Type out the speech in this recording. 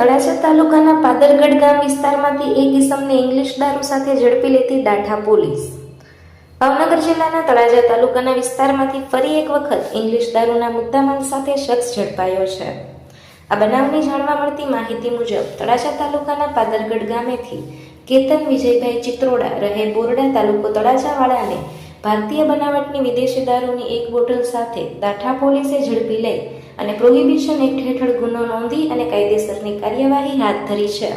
તળાજા તાલુકાના પાદરગઢ ગામ વિસ્તારમાંથી એક ઇસમને ઇંગ્લિશ દારૂ સાથે ઝડપી લેતી ડાઠા પોલીસ. ભાવનગર જિલ્લાના તળાજા તાલુકાના વિસ્તારમાંથી ફરી એક વખત ઇંગ્લિશ દારૂના મુદ્દામાલ સાથે શખ્સ ઝડપાયો છે. આ બનાવની જાણવા મળતી માહિતી મુજબ, તળાજા તાલુકાના પાદરગઢ ગામેથી કેતન વિજયભાઈ ચિત્રોડા રહે બોરડા તાલુકો તળાજાવાળાને ભારતીય બનાવટની વિદેશી દારૂની એક બોટલ સાથે દાઠા પોલીસે ઝડપી લઈ અને પ્રોહિબિશન એક્ટ હેઠળ ગુનો નોંધી અને કાયદેસરની કાર્યવાહી હાથ ધરી છે.